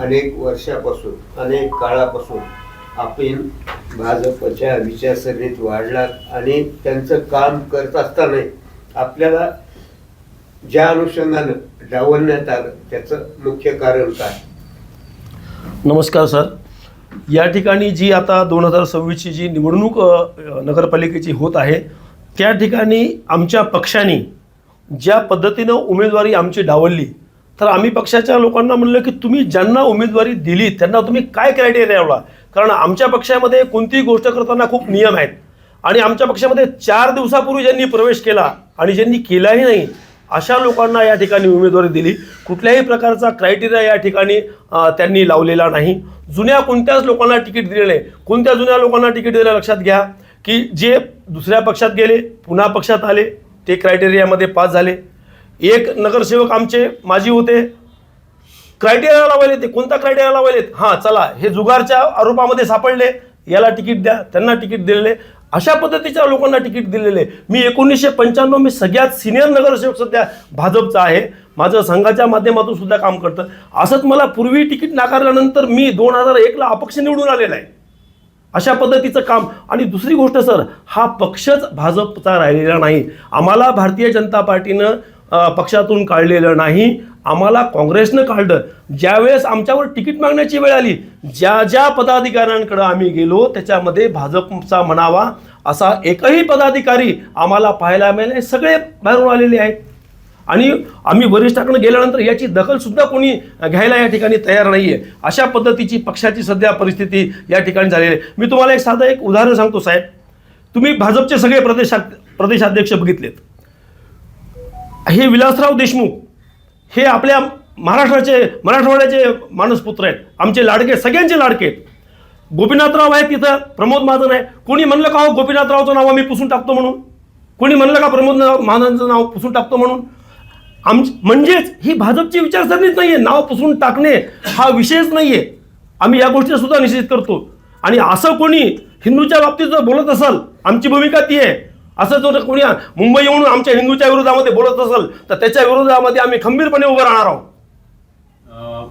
अनेक वर्षापासून अनेक काळापासून आपण भाजपच्या विचारसरणीत वाढलात आणि त्यांचं काम करत असताना आपल्याला ज्या अनुषंगानं डावलण्यात आलं त्याचं मुख्य कारण काय? नमस्कार सर. या ठिकाणी जी आता दोन हजार सव्वीसची जी निवडणूक नगरपालिकेची होत आहे त्या ठिकाणी आमच्या पक्षाने ज्या पद्धतीनं उमेदवारी आमची डावलली तर आम्ही पक्षाच्या लोकांना म्हणलं की तुम्ही ज्यांना उमेदवारी दिली त्यांना तुम्ही काय क्रायटेरिया लावला? कारण आमच्या पक्षामध्ये कोणतीही गोष्ट करताना खूप नियम आहेत. आणि आमच्या पक्षामध्ये चार दिवसापूर्वी ज्यांनी प्रवेश केला आणि ज्यांनी केलाही नाही अशा लोकांना या ठिकाणी उमेदवारी दिली. कुठल्याही प्रकारचा क्रायटेरिया या ठिकाणी त्यांनी लावलेला नाही. जुन्या कोणत्याच लोकांना तिकीट दिले नाही. कोणत्या जुन्या लोकांना तिकीट दिलं लक्षात घ्या की जे दुसऱ्या पक्षात गेले पुन्हा पक्षात आले ते क्रायटेरियामध्ये पास झाले. एक नगरसेवक आमचे माजी होते. क्रायटेरिया लावायले ते कोणता क्रायटेरिया लावायले हां चला हे जुगारच्या आरोपामध्ये सापडले. याला तिकीट द्या त्यांना तिकीट दिलेले. अशा पद्धतीच्या लोकांना तिकीट दिलेले. मी एकोणीसशे पंच्याण्णव मी सगळ्यात सिनियर नगरसेवक सध्या भाजपचा आहे. माझं संघाच्या माध्यमातून सुद्धा काम करतं. असंच मला पूर्वी तिकीट नाकारल्यानंतर मी दोन हजार एकला अपक्ष निवडून आलेला आहे. अशा पद्धतीचं काम. आणि दुसरी गोष्ट सर हा पक्षच भाजपचा राहिलेला नाही. आम्हाला भारतीय जनता पार्टीनं पक्षातून काढलेलं नाही. आम्हाला काँग्रेसनं काढलं. ज्यावेळेस आमच्यावर तिकीट मागण्याची वेळ आली ज्या ज्या पदाधिकाऱ्यांकडं आम्ही गेलो त्याच्यामध्ये भाजपचा म्हणावा असा एकही पदाधिकारी आम्हाला पाहायला मिळाले सगळे बाहेरून आलेले आहेत. आणि आम्ही वरिष्ठाकडे गेल्यानंतर याची दखल सुद्धा कोणी घ्यायला या ठिकाणी तयार नाही आहे अशा पद्धतीची पक्षाची सध्या परिस्थिती या ठिकाणी झालेली आहे. मी तुम्हाला एक साधं एक उदाहरण सांगतो साहेब. तुम्ही भाजपचे सगळे प्रदेशा प्रदेशाध्यक्ष बघितलेत. हे विलासराव देशमुख हे आपल्या महाराष्ट्राचे मराठवाड्याचे मानसपुत्र आहेत. आमचे लाडके सगळ्यांचे लाडके आहेत. गोपीनाथराव आहेत तिथं प्रमोद महाजन आहे. कोणी म्हणलं का हो गोपीनाथरावचं नाव आम्ही पुसून टाकतो म्हणून? कोणी म्हणलं का प्रमोद महाजनचं नाव पुसून टाकतो म्हणून? आम म्हणजेच ही भाजपची विचारसरणीच नाही आहे नाव पुसून टाकणे हा विषयच नाही आहे आम्ही या गोष्टी सुद्धा निश्चित करतो. आणि असं कोणी हिंदूच्या बाबतीत जर बोलत असाल आमची भूमिका ती आहे. असं जर कोणी मुंबई येऊन आमच्या हिंदूच्या विरोधामध्ये बोलत असेल तर त्याच्या विरोधामध्ये आम्ही खंबीरपणे उभं राहणार आहोत. अं,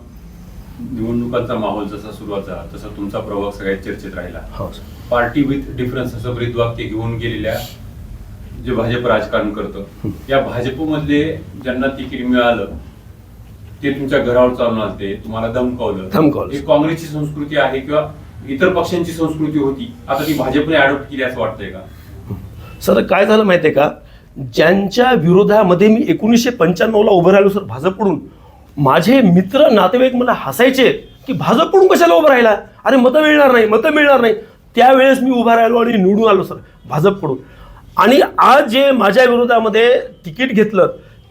निवडणुकांचा माहोल जसा सुरुवात झाला तसा तुमचा प्रभाव सगळ्यात चर्चेत राहिला. हो पार्टी विथ डिफरन्स असं ब्रीदवाक्य घेऊन गेलेल्या जे भाजप राजकारण करतं या भाजपमधले ज्यांना तिकीट मिळालं ते तुमच्या घरावर चालून आलते तुम्हाला धमकावलं. धमकावलं. ही काँग्रेसची संस्कृती आहे किंवा इतर पक्षांची संस्कृती होती आता ती भाजपने अडॉप्ट केली असं वाटतंय का? सर काय झालं माहिती आहे का? ज्यांच्या विरोधामध्ये मी एकोणीसशे पंच्याण्णवला उभं राहिलो सर भाजपकडून माझे मित्र नातेवाईक मला हसायचे की भाजपकडून कशाला उभं राहिला? अरे मतं मिळणार नाही मतं मिळणार नाही. त्यावेळेस मी उभा राहिलो आणि निवडून आलो सर भाजपकडून. आणि आज जे माझ्या विरोधामध्ये तिकीट घेतलं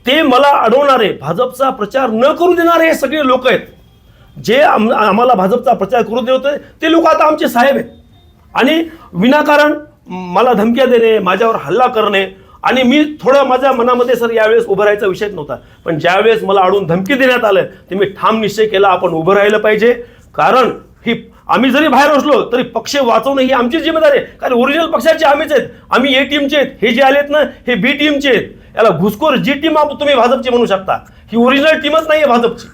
ते मला अडवणारे भाजपचा प्रचार न करू देणारे हे सगळे लोक आहेत. जे आम आम्हाला भाजपचा प्रचार करू देत होते ते लोक आता आमचे साहेब आहेत. आणि विनाकारण मला धमक्या देणे माझ्यावर हल्ला करणे आणि मी थोडं माझ्या मनामध्ये सर यावेळेस उभं राहायचा विषयच नव्हता. पण ज्यावेळेस मला अडून धमकी देण्यात आलं ते मी ठाम निश्चय केला आपण उभं राहिलं पाहिजे. कारण ही आम्ही जरी बाहेर असलो तरी पक्ष वाचवणं ही आमची जिम्मेदारी आहे. कारण ओरिजिनल पक्षाचे आम्हीच आहेत. आम्ही ए टीमचे आहेत. हे जे आलेत ना हे बी टीमचे आहेत. याला घुसखोर जी टीम तुम्ही भाजपची म्हणू शकता. ही ओरिजिनल टीमच नाही आहे भाजपची.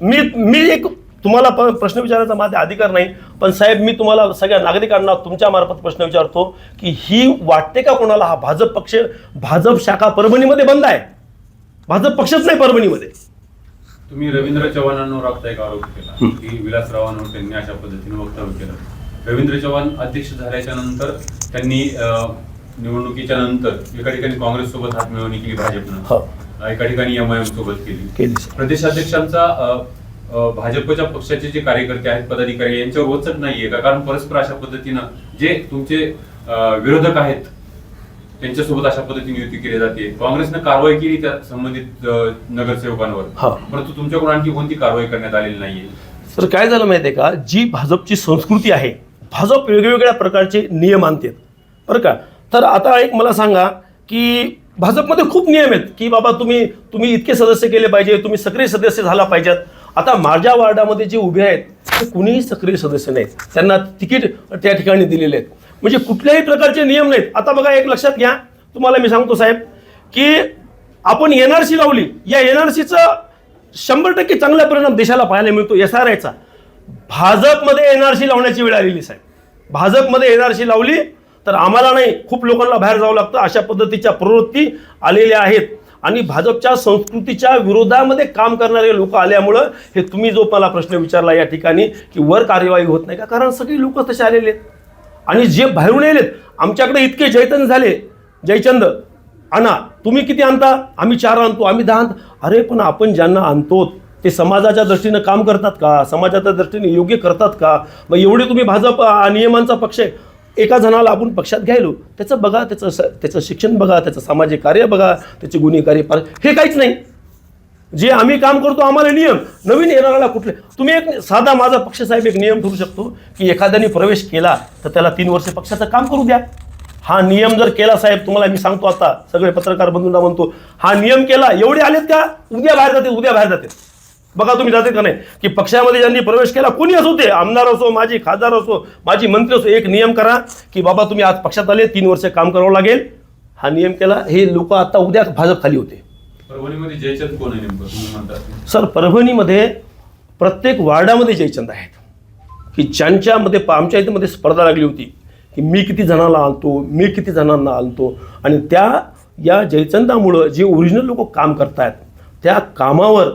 मी मी एक तुम्हाला प्रश्न विचारायचा माझा अधिकार नाही पण साहेब मी तुम्हाला सगळ्या नागरिकांना तुमच्या मार्फत प्रश्न विचारतो की ही वाटते का कोणाला हा भाजप पक्ष भाजप शाखा परभणीमध्ये बंद आहे? भाजप पक्षच नाही परभणीमध्ये. तुम्ही रवींद्र चव्हाणांवर आता एक आरोप केला की विलासरावांवर त्यांनी अशा पद्धतीने वक्तव्य केलं. रवींद्र चव्हाण अध्यक्ष झाल्याच्यानंतर त्यांनी निवडणुकीच्या नंतर एका ठिकाणी काँग्रेस सोबत हात मिळवणी केली हो. भाजपनं एका ठिकाणी एमआयएम सोबत केली. केली सर. प्रदेशाध्यक्षांचा भाजपच्या पक्षाचे जे कार्यकर्ते आहेत पदाधिकारी यांच्यावर वचक नाहीये का? कारण परस्पर अशा पद्धतीनं जे तुमचे विरोधक आहेत त्यांच्यासोबत अशा पद्धतीने युती केली जाते. काँग्रेसनं कारवाई केली त्या संबंधित नगरसेवकांवर. परंतु तुमच्याकडून आणखी कोणती कारवाई करण्यात आलेली नाहीये? सर काय झालं माहिती आहे का? जी भाजपची संस्कृती आहे भाजप वेगवेगळ्या प्रकारचे नियम आणतात. बरं का? तर आता एक मला सांगा की भाजपमध्ये खूप नियम आहेत की बाबा तुम्ही तुम्ही इतके सदस्य केले पाहिजे तुम्ही सक्रिय सदस्य झाला पाहिजेत. आता माझ्या वार्डामध्ये जे उभे आहेत ते कुणीही सक्रिय सदस्य नाहीत. त्यांना तिकीट त्या ठिकाणी दिलेले आहेत. म्हणजे कुठल्याही प्रकारचे नियम नाहीत. आता बघा एक लक्षात घ्या. तुम्हाला मी सांगतो साहेब की आपण एन आर सी लावली. या एन आर सीचं शंभर टक्के चांगला परिणाम देशाला पाहायला मिळतो एस आर आयचा. भाजपमध्ये एन आर सी लावण्याची वेळ आलेली साहेब. भाजपमध्ये एन आर सी लावली तर आम्हाला नाही खूप लोकांना बाहेर जावं लागतं. अशा पद्धतीच्या प्रवृत्ती आलेल्या आहेत. आणि भाजपच्या संस्कृतीच्या विरोधामध्ये काम करणारे लोक आल्यामुळं हे तुम्ही जो मला प्रश्न विचारला या ठिकाणी की वर कार्यवाही होत नाही का? कारण सगळी लोक तसे आलेले आहेत. आणि जे बाहेरून आलेत आमच्याकडे इतके जैतन झाले जयचंद आणा तुम्ही किती आणता? आम्ही चार आणतो आम्ही दहा आणतो. अरे पण आपण ज्यांना आणतो ते समाजाच्या दृष्टीनं काम करतात का? समाजाच्या दृष्टीने योग्य करतात का? मग एवढे तुम्ही भाजप नियमांचा पक्ष आहे. एका जणाला आपण पक्षात घ्यायलो त्याचं बघा त्याचं त्याचं शिक्षण बघा त्याचं सामाजिक कार्य बघा त्याचे कार्य पार हे काहीच नाही. जे आम्ही काम करतो आम्हाला नियम. नवीन येणाऱ्याला कुठले? तुम्ही एक साधा माझा पक्ष साहेब एक नियम ठरू शकतो की एखाद्याने प्रवेश केला तर त्याला तीन वर्ष पक्षाचं काम करू द्या. हा नियम जर केला साहेब तुम्हाला मी सांगतो आता सगळे पत्रकार बंधूंना म्हणतो हा नियम केला एवढे आलेत का? उद्या बाहेर जाते उद्या बाहेर जाते बघा तुम्ही जाते का नाही? की पक्षामध्ये ज्यांनी प्रवेश केला कोणी असो ते आमदार असो माझी खासदार असो माझी मंत्री असो एक नियम करा की बाबा तुम्ही आज पक्षात आले तीन वर्ष काम करावं लागेल. हा नियम केला हे लोक आता उद्या भाजप खाली होते. परभणीमध्ये जयचंद कोण आहे नेमकं सर परभणीमध्ये प्रत्येक वार्डामध्ये जयचंद आहेत. की ज्यांच्यामध्ये आमच्या इथे मध्ये स्पर्धा लागली होती की मी किती जणांना आणतो मी किती जणांना आणतो आणि त्या या जयचंदामुळं जे ओरिजिनल लोक काम करतायत त्या कामावर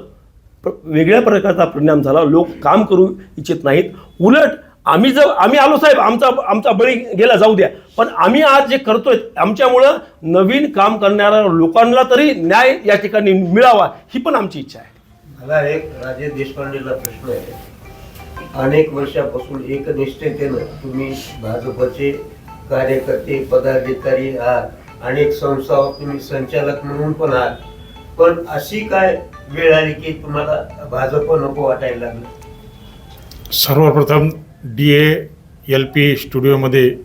वेगळ्या प्रकारचा परिणाम झाला. लोक काम करू इच्छित नाहीत. उलट आम्ही जर आम्ही आलो साहेब आमचा आमचा बळी गेला जाऊ द्या. पण आम्ही आज जे करतोय आमच्यामुळं नवीन काम करणाऱ्या लोकांना तरी न्याय या ठिकाणी मिळावा ही पण आमची इच्छा आहे. मला एक राजेश देशपांडेला प्रश्न आहे. अनेक वर्षापासून एकनिष्ठतेनं तुम्ही भाजपचे कार्यकर्ते पदाधिकारी आहात. अनेक संस्था तुम्ही संचालक म्हणून पण आहात. पण अशी काय वेळ आली की तुम्हाला भाजप नको वाटायला लागलं? सर्वप्रथम डी ए एल पी स्टुडिओमध्ये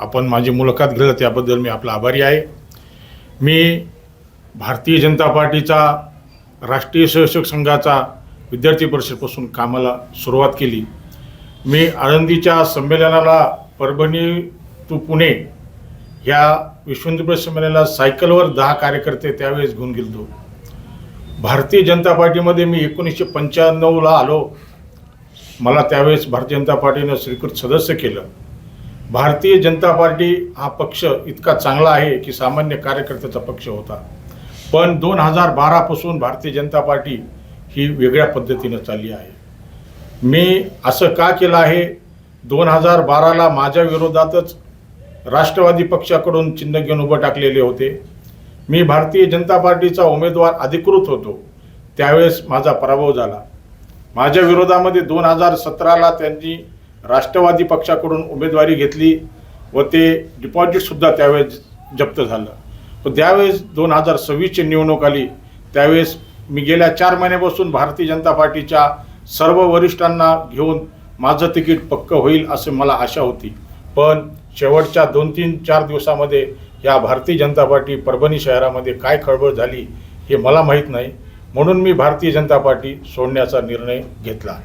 आपण माझी मुलाखत घेतलं त्याबद्दल मी आपला आभारी आहे. मी भारतीय जनता पार्टीचा राष्ट्रीय स्वयंसेवक संघाचा विद्यार्थी परिषदपासून कामाला सुरुवात केली. मी आळंदीच्या संमेलनाला परभणी टू पुणे ह्या विश्व संमेलनाला सायकलवर दहा कार्यकर्ते त्यावेळेस घेऊन गेलो भारतीय जनता पार्टीमध्ये मी एकोणीसशे पंच्याण्णवला आलो. मला त्यावेळेस भारतीय जनता पार्टीनं स्वीकृत सदस्य केलं. भारतीय जनता पार्टी हा पक्ष इतका चांगला आहे की सामान्य कार्यकर्त्याचा पक्ष होता. पण दोन हजार बारापासून भारतीय जनता पार्टी ही वेगळ्या पद्धतीनं चालली आहे. मी असं का केलं आहे? दोन हजार बाराला माझ्या विरोधातच राष्ट्रवादी पक्षाकडून चिन्ह घेऊन उभं टाकलेले होते. मी भारतीय जनता पार्टीचा उमेदवार अधिकृत होतो. त्यावेळेस माझा पराभव झाला. माझ्या विरोधामध्ये दोन हजार सतराला त्यांनी राष्ट्रवादी पक्षाकडून उमेदवारी घेतली व ते डिपॉझिटसुद्धा त्यावेळेस जप्त झालं. पण त्यावेळेस दोन हजार सव्वीसची निवडणूक आली. त्यावेळेस मी गेल्या चार महिन्यापासून भारतीय जनता पार्टीच्या सर्व वरिष्ठांना घेऊन माझं तिकीट पक्क होईल असं मला आशा होती. पण शेवटच्या दोन तीन चार दिवसामध्ये या भारतीय जनता पार्टी परभणी शहरामध्ये काय खळबळ झाली हे मला माहीत नाही. म्हणून मी भारतीय जनता पार्टी सोडण्याचा निर्णय घेतला.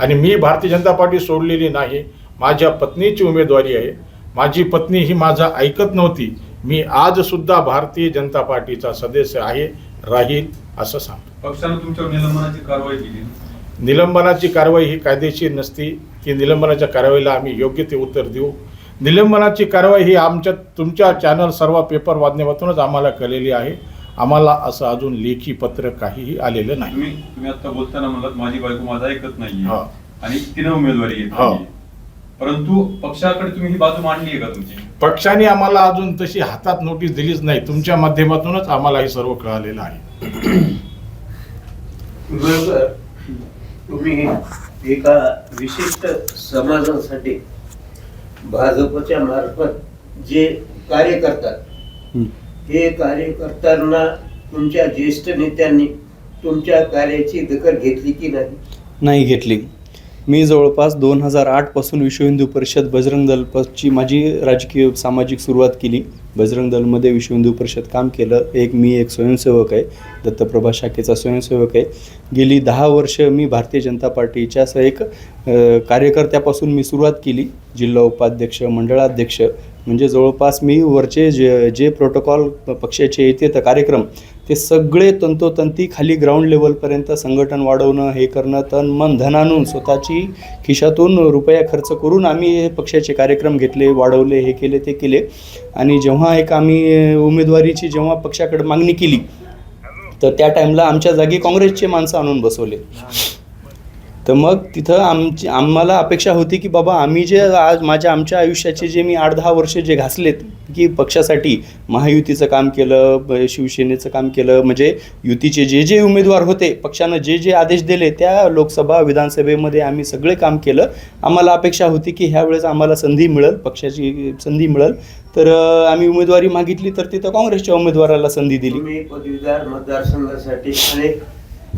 आणि मी भारतीय जनता पार्टी सोडलेली नाही माझ्या पत्नीची उमेदवारी आहे. माझी पत्नी ही माझं ऐकत नव्हती. मी आजसुद्धा भारतीय जनता पार्टीचा सदस्य आहे राहील असं सांगतो. पक्षानं तुमच्यावर निलंबनाची कारवाई केली. निलंबनाची कारवाई ही कायदेशीर नसती. ती निलंबनाच्या कारवाईला आम्ही योग्य ते उत्तर देऊ. निलंबनाची कारवाई ही आमच्या तुमच्या चॅनल सर्व पेपर माध्यमातूनच आम्हाला कळलेली आहे. आम्हाला असं अजून लेखी पत्र काहीही आलेलं नाही. तुम्ही तुम्ही आता बोलताना म्हणलात माझी बायको माझा ऐकत नाहीये. हा. आणि तिनं उमेदवारी हा. घेतली परंतु पक्षाकडे तुम्ही ही बाजू मांडली आहे का तुमची? पक्षाने आम्हाला अजून तशी हातात नोटीस दिलीच नाही. तुमच्या माध्यमातूनच आम्हाला हे सर्व कळालेलं आहे. बरोबर तुम्ही एका विशिष्ट समाजासाठी भाजपच्या मार्फत जे कार्य करतात. हे. कार्य करताना तुमच्या ज्येष्ठ नेत्यांनी तुमच्या कार्याची दखल घेतली की नाही? नाही घेतली. मी जवळपास दोन हजार आठपासून विश्व हिंदू परिषद बजरंग दलची माझी राजकीय सामाजिक सुरुवात केली. बजरंग दलमध्ये विश्व हिंदू परिषद काम केलं. एक मी एक स्वयंसेवक आहे. दत्तप्रभा शाखेचा स्वयंसेवक आहे. गेली दहा वर्ष मी भारतीय जनता पार्टीच्या असं एक कार्यकर्त्यापासून मी सुरुवात केली. जिल्हा उपाध्यक्ष मंडळाध्यक्ष. म्हणजे जवळपास मी वरचे जे जे प्रोटोकॉल पक्षाचे येते तर कार्यक्रम ते सगळे तंतोतंती खाली ग्राउंड लेवलपर्यंत संघटन वाढवणं हे करणं तन मन धनानून स्वतःची खिशातून रुपया खर्च करून आम्ही हे पक्षाचे कार्यक्रम घेतले वाढवले हे केले ते केले. आणि जेव्हा एक आम्ही उमेदवारीची जेव्हा पक्षाकडे मागणी केली तर त्या टाईमला आमच्या जागी काँग्रेसचे माणसं आणून बसवले. तर मग तिथं आमची आम्हाला अपेक्षा होती की बाबा आम्ही जे आज माझ्या आमच्या आयुष्याचे जे मी आठ दहा वर्ष जे घासलेत की पक्षासाठी महायुतीचं काम केलं शिवसेनेचं काम केलं म्हणजे युतीचे जे जे उमेदवार होते पक्षानं जे जे आदेश दिले त्या लोकसभा विधानसभेमध्ये आम्ही सगळे काम केलं. आम्हाला अपेक्षा होती की ह्यावेळेस आम्हाला संधी मिळेल पक्षाची संधी मिळेल. तर आम्ही उमेदवारी मागितली तर तिथं काँग्रेसच्या उमेदवाराला संधी दिली. तुम्ही पदवीधर मतदारसंघासाठी अनेक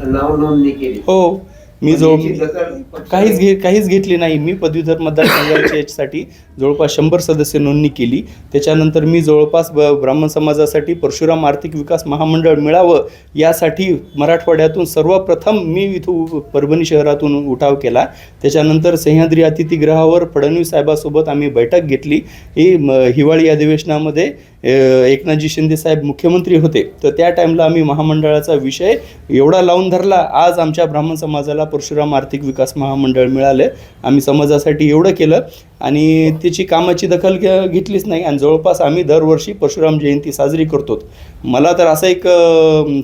नाव नोंदणी केली. हो. मी जवळ पक्षाने- काहीच घे काहीच घेतली नाही. मी पदवीधर मतदारसंघासाठी जवळपास शंभर सदस्य नोंदणी केली. त्याच्यानंतर मी जवळपास ब ब्राह्मण समाजासाठी परशुराम आर्थिक विकास महामंडळ मिळावं यासाठी मराठवाड्यातून सर्वप्रथम मी इथं परभणी शहरातून उठाव केला. त्याच्यानंतर सह्याद्री अतिथीगृहावर फडणवीस साहेबासोबत आम्ही बैठक घेतली. ही हिवाळी अधिवेशनामध्ये एकनाथजी शिंदे साहेब मुख्यमंत्री होते. तर त्या टाईमला आम्ही महामंडळाचा विषय एवढा लावून धरला. आज आमच्या ब्राह्मण समाजाला परशुराम आर्थिक विकास महामंडळ मिळालं. आम्ही समाजासाठी एवढं केलं आणि त्याची कामाची दखल घेतलीच नाही. आणि जवळपास आम्ही दरवर्षी परशुराम जयंती साजरी करतो. मला तर असं एक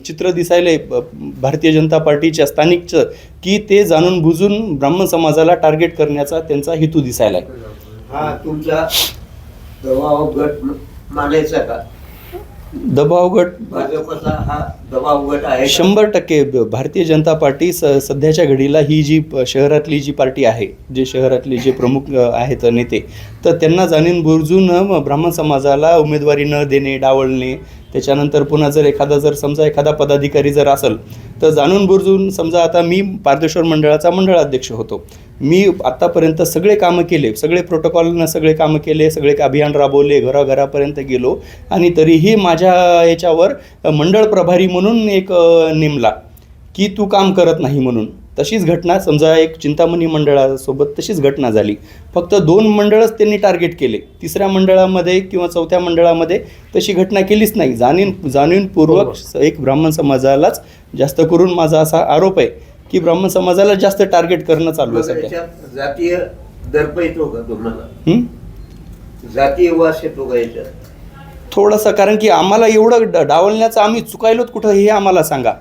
चित्र दिसायलं आहे भारतीय जनता पार्टीच्या स्थानिकचं की ते जाणून बुजून ब्राह्मण समाजाला टार्गेट करण्याचा त्यांचा हेतू दिसायला आहे हा तुमचा गट मानायचा का दबाव गट भाजपचा हा दबाव गट आहे? शंभर टक्के भारतीय जनता पार्टी स सध्याच्या घडीला ही जी शहरातली जी पार्टी आहे जे शहरातले जे प्रमुख आहेत नेते तर त्यांना जाणून म- ब्राह्मण समाजाला उमेदवारी न देणे डावलणे त्याच्यानंतर पुन्हा जर एखादा जर समजा एखादा पदाधिकारी जर असेल तर जाणून बुजून समजा आता मी पारदेश्वर मंडळाचा मंडळाध्यक्ष होतो मी आत्तापर्यंत सगळे कामं केले सगळे प्रोटोकॉलनं सगळे कामं केले सगळे अभियान राबवले घराघरापर्यंत गेलो आणि तरीही माझ्या याच्यावर मंडळ प्रभारी म्हणून एक नेमला की तू काम करत नाही म्हणून. तशीच घटना समजा एक चिंतामणी मंडळासोबत तशीच घटना झाली. फक्त दोन मंडळच त्यांनी टार्गेट केले. तिसऱ्या मंडळामध्ये किंवा चौथ्या मंडळामध्ये तशी घटना केलीच नाही. जाणीव जाणीवपूर्वक एक ब्राह्मण समाजालाच जास्त करून माझा असा आरोप आहे. की ब्राह्मण समाजाला जास्त टार्गेट करणं चालू आहे सध्या. जातीय दर्प येतो का तुम्हाला? हं? जातीय वास येतो का याच्यात? थोडंसं कारण की आम्हाला एवढं ड- डावलण्याचं आम्ही चुकायलोत कुठं हे आम्हाला सांगा.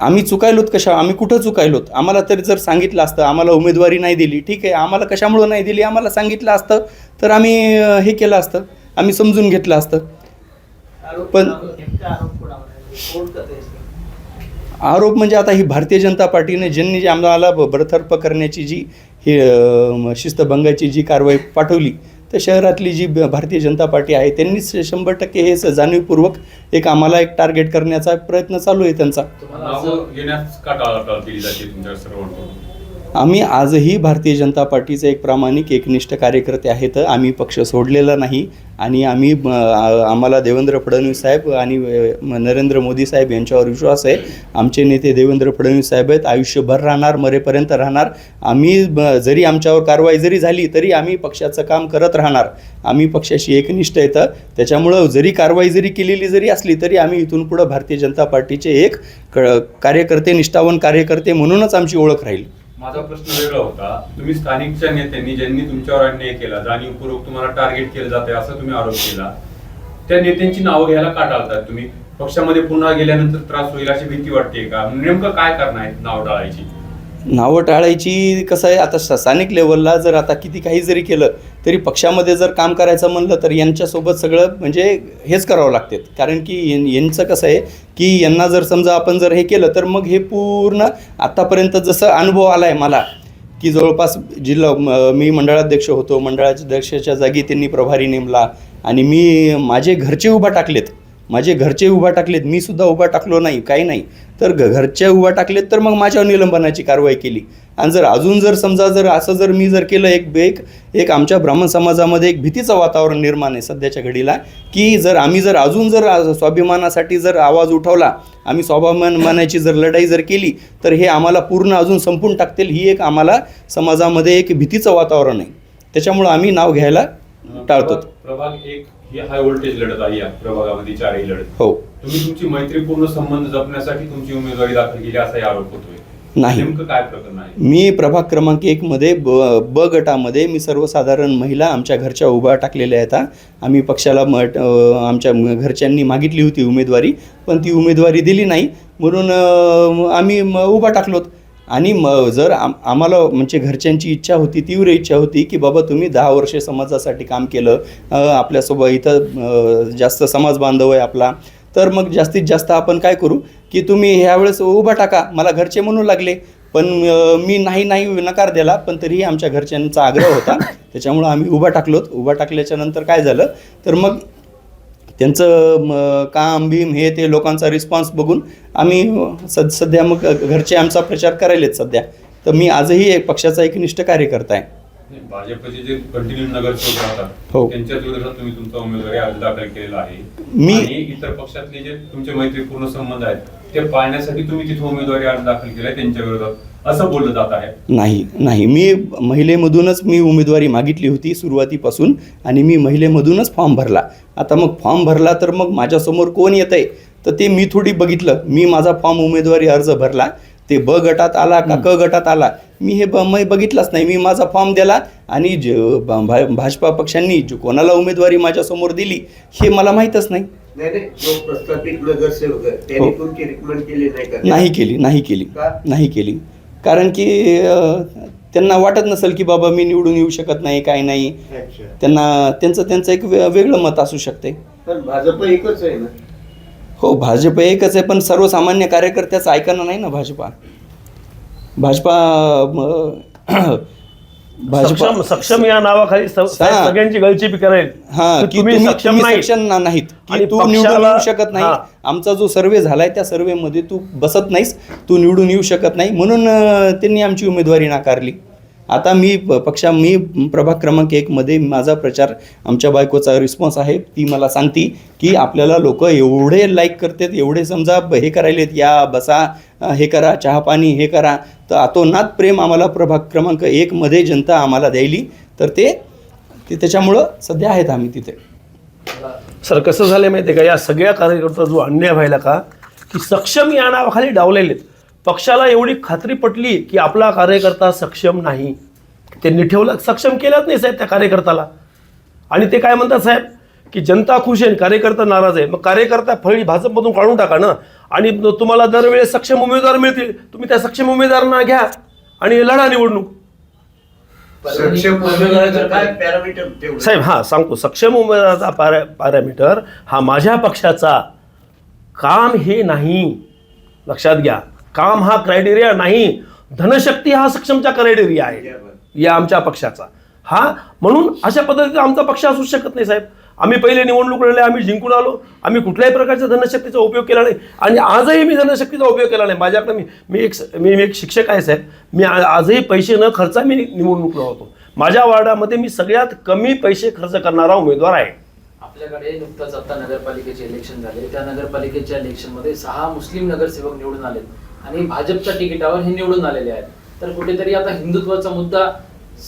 आम्ही चुकायलोत कशा? आम्ही कुठं चुकायलोत? आम्हाला तरी जर सांगितलं असतं आम्हाला उमेदवारी नाही दिली ठीक आहे आम्हाला कशामुळं नाही दिली आम्हाला सांगितलं असतं तर आम्ही अं, हे केलं असतं आम्ही समजून घेतलं असतं. पण आरोप म्हणजे आता ही भारतीय जनता पार्टीने ज्यांनी जी आम्हाला ब- बडतर्फ करण्याची जी हे शिस्तभंगाची जी कारवाई पाठवली तर शहरातली जी भारतीय जनता पार्टी आहे त्यांनीच शंभर टक्के हे जाणीवपूर्वक एक आम्हाला एक टार्गेट करण्याचा प्रयत्न चालू आहे त्यांचा. आम्ही आजही भारतीय जनता पार्टीचे एक प्रामाणिक एकनिष्ठ कार्यकर्ते आहेत. आम्ही पक्ष सोडलेला नाही आणि आम्ही आम्हाला देवेंद्र फडणवीस साहेब आणि नरेंद्र मोदी साहेब यांच्यावर विश्वास आहे. आमचे नेते देवेंद्र फडणवीस साहेब आहेत. आयुष्यभर राहणार मरेपर्यंत राहणार. आम्ही जरी आमच्यावर कारवाई जरी झाली तरी आम्ही पक्षाचं काम करत राहणार. आम्ही पक्षाशी एकनिष्ठ येतं त्याच्यामुळं जरी कारवाई जरी केलेली जरी असली तरी आम्ही इथून पुढं भारतीय जनता पार्टीचे एक क कार्यकर्ते निष्ठावन कार्यकर्ते म्हणूनच आमची ओळख राहील. माझा प्रश्न वेगळा होता. तुम्ही स्थानिकच्या नेत्यांनी ज्यांनी तुमच्यावर अन्याय केला जाणीवपूर्वक तुम्हाला टार्गेट केलं जाते असं तुम्ही आरोप केला त्या नेत्यांची नावं घ्यायला का टाळतात तुम्ही? पक्षामध्ये पुन्हा गेल्यानंतर त्रास होईल अशी भीती वाटते का? नेमकं काय करणार आहे नाव टाळायची? नावं टाळायची कसं आहे? आता स्थानिक लेवलला जर आता किती काही जरी केलं तरी पक्षामध्ये जर काम करायचं म्हणलं तर यांच्यासोबत सगळं म्हणजे हेच करावं लागते. कारण की यांचं कसं आहे की यांना जर समजा आपण जर हे केलं तर मग हे पूर्ण आत्तापर्यंत जसं अनुभव आला आहे मला की जवळपास जिल्हा मी मंडळाध्यक्ष होतो मंडळाध्यक्षाच्या अध्यक्षाच्या जागी त्यांनी प्रभारी नेमला आणि मी माझे घरचे उभा टाकलेत. माझे घरचे उभा टाकलेत मी सुद्धा उभा टाकलो नाही काही नाही. तर घ घरचे उभा टाकलेत तर मग माझ्यावर निलंबनाची कारवाई केली. आणि जर अजून जर समजा जर असं जर मी जर केलं एक एक एक आमच्या ब्राह्मण समाजामध्ये एक भीतीचं वातावरण निर्माण आहे सध्याच्या घडीला की जर आम्ही जर अजून जर स्वाभिमानासाठी जर आवाज उठवला आम्ही स्वाभिमान मानाची जर लढाई जर केली तर हे आम्हाला पूर्ण अजून संपून टाकतील ही एक आम्हाला समाजामध्ये एक भीतीचं वातावरण आहे. त्याच्यामुळं आम्ही नाव घ्यायला टाळतो. प्रभाग एक ही हाय व्होल्टेज लढत आहे या प्रभागामध्ये चारही लढत. हो. तुम्ही तुमची मैत्रीपूर्ण संबंध जपण्यासाठी तुमची उमेदवारी दाखल केली असाही आरोप होतोय. नाही. नेमकं काय प्रकरण आहे? मी प्रभाग क्रमांक एकमध्ये ब ब गटामध्ये मी सर्वसाधारण महिला आमच्या घरच्या उभा टाकलेल्या आहेत. आम्ही पक्षाला म अ, आमच्या म- घरच्यांनी मागितली होती उमेदवारी पण ती उमेदवारी दिली नाही. म्हणून अ, आम्ही म उभा टाकलोत. आणि म जर आम आम्हाला म्हणजे घरच्यांची इच्छा होती तीव्र इच्छा होती की बाबा तुम्ही दहा वर्षे समाजासाठी काम केलं आपल्यासोबत इथं जास्त समाज बांधव आहे आपला तर मग जास्तीत जास्त आपण काय करू की तुम्ही ह्यावेळेस उभा टाका. मला घरचे म्हणू लागले पण मी नाही नाही नकार दिला पण तरीही आमच्या घरच्यांचा आग्रह होता. त्याच्यामुळं आम्ही उभा टाकलोत. उभा टाकल्याच्या नंतर काय झालं? तर मग त्यांचं म, काम बीम हे ते लोकांचा रिस्पॉन्स बघून आम्ही सद सध्या मग घरचे आमचा प्रचार करायलेत सध्या. तर मी आजही एक पक्षाचा एक निष्ठ कार्यकर्ता आहे. भाजपचे जे कंटिन्यू नगरसेवक राहतात हो. त्यांच्याच विरोधात तुम्ही तुमचा उमेदवारी अर्ज दाखल केलेला आहे. मी- आणि इतर पक्षातले जे तुमचे मैत्रीपूर्ण संबंध आहेत ते पाळण्यासाठी तुम्ही तिथे उमेदवारी अर्ज दाखल केलाय त्यांच्या विरोधात. असं बोललं जात आहे. नाही नाही. मी महिलेमधूनच मी उमेदवारी मागितली होती सुरुवातीपासून आणि मी महिलेमधूनच फॉर्म भरला. आता मग फॉर्म भरला तर मग माझ्यासमोर कोण येत आहे तर ते मी थोडी बघितलं. मी माझा फॉर्म उमेदवारी अर्ज भरला. ते ब गटात आला का क गटात आला मी हे ब मी बघितलंच नाही. मी माझा फॉर्म दिला आणि ज भा- भा- भाजपा पक्षांनी जो कोणाला उमेदवारी माझ्यासमोर दिली हे मला माहीतच नाही. नाही नाही. जो प्रस्थापित नगरसेवक आहे त्यांनी हो. केली नाही केली नाही केली. का? नाही केली. कारण की त्यांना वाटत नसेल की बाबा मी निवडून येऊ शकत नाही काय नाही. त्यांना त्यांचं त्यांचं एक वेगळं मत असू शकते. भाजप एकच आहे ना? हो भाजप एकच आहे पण सर्वसामान्य कार्यकर्त्याचं ऐकणं नाही ना भाजपा? भाजपा सक्षम सक्षम या नावाखाली स-. सगळ्यांची गळचेपी करेल हा की की तुम्ही सक्षम नाही सक्षम ना- नाहीत. की आणि तू निवडून पक्षाला- येऊ शकत नाही. हा. आमचा जो सर्वे झालाय त्या सर्वेमध्ये तू बसत नाहीस. तू निवडून येऊ शकत नाही. म्हणून अं, त्यांनी आमची उमेदवारी नाकारली. आता मी प- पक्षा मी प्रभाग क्रमांक एकमध्ये माझा प्रचार आमच्या बायकोचा रिस्पॉन्स आहे. ती मला सांगती की आपल्याला लोक एवढे लाईक करतात एवढे समजा हे करायलेत या बसा हे करा चहा पाणी हे करा. तर अतोनात प्रेम आम्हाला प्रभाग क्रमांक एकमध्ये जनता आम्हाला द्यायली. तर ते ते त्याच्यामुळं सध्या आहेत आम्ही तिथे. सर कसं झालं माहिती आहे का? या सगळ्या कार्यकर्ता जो अन्याय व्हायला का की सक्षम या नावाखाली डावलेलेत पक्षाला एवढी खात्री पटली की आपला कार्यकर्ता सक्षम नाही. त्यांनी ठेवलं सक्षम केलंच नाही साहेब त्या कार्यकर्त्याला. आणि ते काय म्हणतात साहेब? की जनता खुश आहे कार्यकर्ता नाराज आहे. मग कार्यकर्ता फळी भाजपमधून काढून टाका ना. आणि तुम्हाला दरवेळेस सक्षम उमेदवार मिळतील. तुम्ही त्या सक्षम उमेदवारांना घ्या आणि लढा निवडणूक. सक्षम उमेदवाराचं काय पॅरामीटर ठेवलं साहेब हां सांगतो. सक्षम उमेदवाराचा पॅरा पॅरामीटर हा माझ्या पक्षाचा काम हे नाही. लक्षात घ्या. काम हा क्रायटेरिया नाही. धनशक्ती हा सक्षमचा क्रायटेरिया आहे. या आमच्या पक्षाचा. हा? म्हणून अशा पद्धतीचा आमचा पक्ष असू शकत नाही साहेब. आम्ही पहिले निवडणूक लढले आम्ही जिंकून आलो. आम्ही कुठल्याही प्रकारच्या धनशक्तीचा उपयोग केला नाही. आणि आजही मी धनशक्तीचा उपयोग केला नाही. माझ्याकडे मी मी एक मी एक शिक्षक आहे साहेब. मी आजही पैसे न खर्चा मी निवडणूक लढवतो माझ्या वार्डामध्ये मी सगळ्यात कमी पैसे खर्च करणारा उमेदवार आहे. आपल्याकडे नुकतंच आता नगरपालिकेचे इलेक्शन झाले. त्या नगरपालिकेच्या इलेक्शनमध्ये सहा मुस्लिम नगरसेवक निवडून आलेत. आणि भाजपच्या तिकिटावर हे निवडून आलेले आहेत. तर कुठेतरी आता हिंदुत्वाचा मुद्दा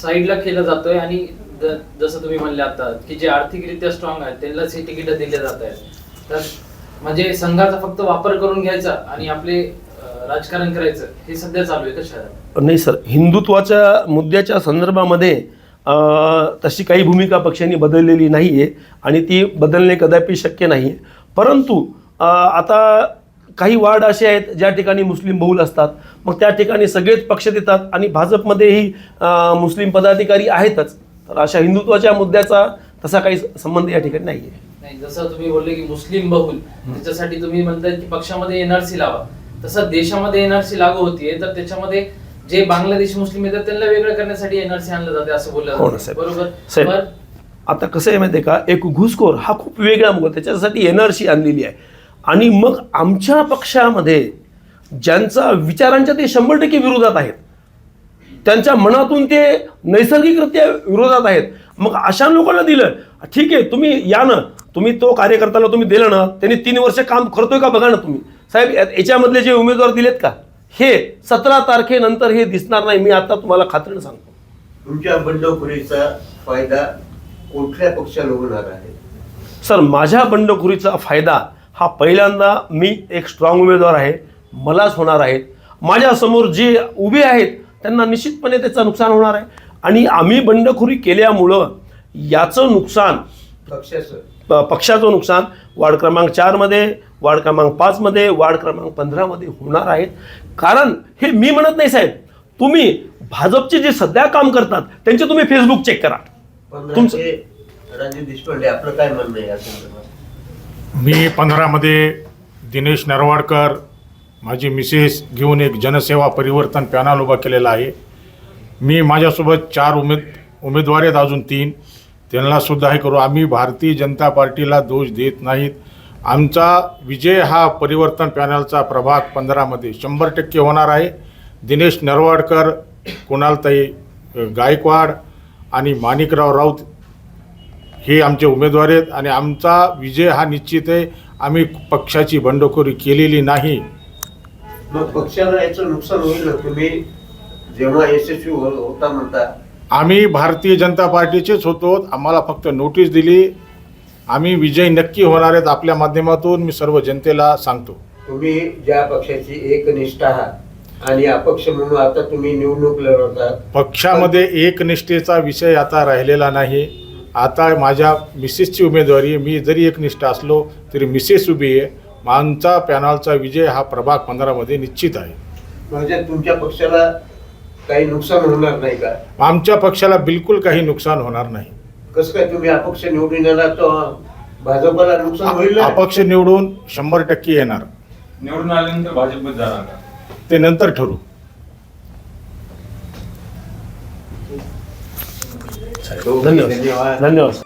साईडला केला जातोय आणि द- जसं तुम्ही म्हणले आता की जे आर्थिकरित्या स्ट्रॉंग आहेत त्यांनाच हे तिकीट दिले जात आहेत. तर म्हणजे संघाचा फक्त वापर करून घ्यायचा आणि आपले राजकारण करायचं हे सध्या चालू आहे का शहरात? नाही सर हिंदुत्वाच्या मुद्द्याच्या संदर्भामध्ये तशी काही भूमिका पक्षांनी बदललेली नाही आहे आणि ती बदलणे कदापि शक्य नाही आहे परंतु आता काही वार्ड असे आहेत ज्या ठिकाणी मुस्लिम बहुल असतात. मग त्या ठिकाणी सगळेच पक्ष देतात आणि भाजपमध्येही मुस्लिम पदाधिकारी आहेतच. तर अशा हिंदुत्वाच्या मुद्द्याचा तसा काही संबंध या ठिकाणी नाही आहे नाही जसं तुम्ही बोलले की मुस्लिम बहुल त्याच्यासाठी तुम्ही म्हणताय की पक्षामध्ये एनआरसी लावा. तसं देशामध्ये एनआरसी लागू होतीये तर त्याच्यामध्ये जे बांगलादेशी मुस्लिम येतात त्यांना वेगळं करण्यासाठी एनआरसी आणलं जाते असं बोललं हो. बरोबर? आता कसं आहे माहिती का? एक घुसखोर हा खूप वेगळा मुद्दा त्याच्यासाठी एनआरसी आणलेली आहे. आणि मग आमच्या पक्षामध्ये ज्यांचा विचारांच्या ते शंभर टक्के विरोधात आहेत त्यांच्या मनातून ते नैसर्गिकरित्या विरोधात आहेत. मग अशा लोकांना दिलं ठीक आहे तुम्ही या ना तुम्ही तो कार्यकर्त्याला तुम्ही दिलं ना त्यांनी तीन वर्ष काम करतोय का बघा ना तुम्ही. साहेब याच्यामधले जे उमेदवार दिलेत का? हे सतरा तारखेनंतर हे दिसणार नाही मी आता तुम्हाला खात्रीनं सांगतो. तुमच्या बंडखोरीचा फायदा कुठल्या पक्षाला होणार आहे? सर माझ्या बंडखोरीचा फायदा हा पहिल्यांदा मी एक स्ट्रॉंग उमेदवार आहे. मलाच होणार आहे. माझ्यासमोर जे उभे आहेत त्यांना निश्चितपणे त्याचं नुकसान होणार आहे. आणि आम्ही बंडखोरी केल्यामुळं याचं नुकसान पक्षाचं. पक्षाचं नुकसान वार्ड क्रमांक चारमध्ये वार्ड क्रमांक पाचमध्ये वार्ड क्रमांक पंधरामध्ये होणार आहेत कारण हे मी म्हणत नाही साहेब. तुम्ही भाजपचे जे सध्या काम करतात त्यांचे तुम्ही फेसबुक चेक करा. तुमचं- रणजित देशपांडे आपलं काय म्हणणं आहे या संदर्भात? मी पंधरामध्ये दिनेश नरवाडकर माझी मिसेस घेऊन एक जनसेवा परिवर्तन पॅनल उभा केलेला आहे. मी माझ्यासोबत चार उमेद उमेदवार आहेत अजून तीन. त्यांनासुद्धा हे करू. आम्ही भारतीय जनता पार्टीला दोष देत नाहीत. आमचा विजय हा परिवर्तन पॅनलचा प्रभाग पंधरामध्ये शंभर टक्के होणार आहे. दिनेश नरवाडकर कुणालताई गायकवाड आणि माणिकराव राऊत हे आमचे उमेदवार आहेत आणि आमचा विजय हा निश्चित आहे. आम्ही पक्षाची बंडखोरी केलेली नाही. मग पक्षाला याचं नुकसान होईल तुम्ही जेव्हा यशस्वी हो- होता म्हणता. आम्ही भारतीय जनता पार्टीचेच होतो. आम्हाला फक्त नोटीस दिली. आम्ही विजय नक्की होणार आहेत आपल्या माध्यमातून. मी सर्व जनतेला सांगतो. तुम्ही ज्या पक्षाची एकनिष्ठ आहात आणि अपक्ष म्हणून आता तुम्ही निवडणूक लढवतात. पक्षामध्ये एकनिष्ठेचा विषय आता राहिलेला नाही. आता माझ्या मिसेसची उमेदवारी. मी जरी एकनिष्ठ असलो तरी मिसेस उभी आहे. आमचा पॅनलचा विजय हा प्रभाग पंधरामध्ये निश्चित आहे. म्हणजे तुमच्या पक्षाला काही नुकसान होणार नाही का? आमच्या पक्षाला बिलकुल काही नुकसान होणार नाही. कसं काय तुम्ही अपक्ष निवडून येणार तर भाजपला नुकसान होईल? अपक्ष निवडून शंभर टक्के येणार. निवडून आल्यानंतर भाजपमध्ये जाणार का? ते नंतर ठरू. धन्यवाद धन्यवाद